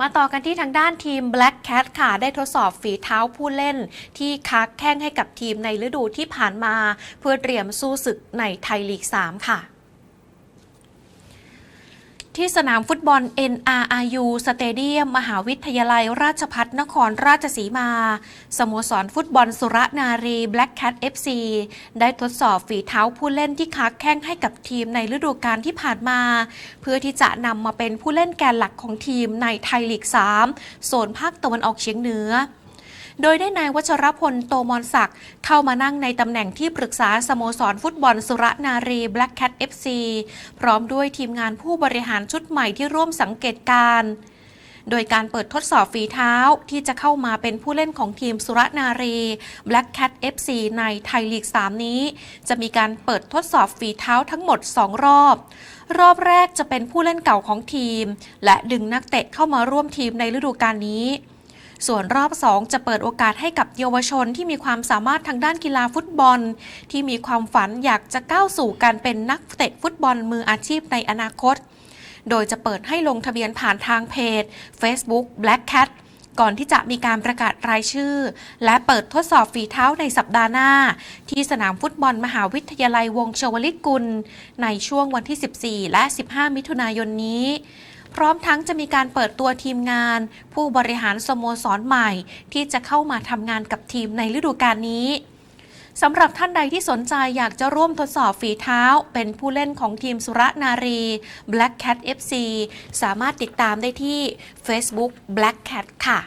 มาต่อกันที่ทางด้านทีม Black Cat ค่ะ ได้ทดสอบฝีเท้าผู้เล่น ที่คักแข้งให้กับทีมในฤดูที่ผ่านมา เพื่อเตรียมสู้ศึกในไทยลีก 3 ค่ะ ที่สนามฟุตบอล NRRU สเตเดียม มหาวิทยาลัยราชพัฒนครราชสีมา สโมสรฟุตบอลสุรนารี Black Cat FC ได้ทดสอบฝีเท้าผู้เล่นที่คักแข้งให้กับทีมในฤดูกาลที่ผ่านมา เพื่อที่จะนำมาเป็นผู้เล่นแกนหลักของทีมในไทยลีก 3 โซนภาคตะวันออกเฉียงเหนือ โดยได้นายวัชรพลโตมอนศักดิ์เข้ามานั่งในตำแหน่งที่ปรึกษาสโมสรฟุตบอลสุรนารี Black Cat FC พร้อมด้วยทีมงานผู้บริหารชุดใหม่ที่ร่วมสังเกตการณ์โดยการเปิดทดสอบฝีเท้าที่จะเข้ามาเป็นผู้เล่นของทีมสุรนารี Black Cat FC ในไทยลีก 3 นี้ จะมีการเปิดทดสอบฝีเท้าทั้งหมด 2 รอบ รอบแรกจะเป็นผู้เล่นเก่าของทีม และดึงนักเตะเข้ามาร่วมทีมในฤดูกาลนี้ ส่วนรอบ 2 จะเปิดโอกาสให้กับเยาวชนที่มีความสามารถทางด้านกีฬาฟุตบอล ที่มีความฝันอยากจะก้าวสู่การเป็นนักเตะฟุตบอลมืออาชีพในอนาคต โดยจะเปิดให้ลงทะเบียนผ่านทางเพจ Facebook Black Cat ก่อนที่จะมีการประกาศรายชื่อ และเปิดทดสอบฝีเท้าในสัปดาห์หน้า ที่สนามฟุตบอลมหาวิทยาลัยวงศ์ชวลิตกุล ในช่วงวันที่ 14 และ 15 มิถุนายนนี้ พร้อมทั้งจะมีการเปิดตัวทีมงาน ผู้บริหารสโมสรใหม่ ที่จะเข้ามาทำงานกับทีมในฤดูกาลนี้สำหรับท่านใดที่สนใจอยากจะร่วมทดสอบฝีเท้า เป็นผู้เล่นของทีมสุรนารี Black Cat FC สามารถติดตามได้ที่ Facebook Black Cat ค่ะ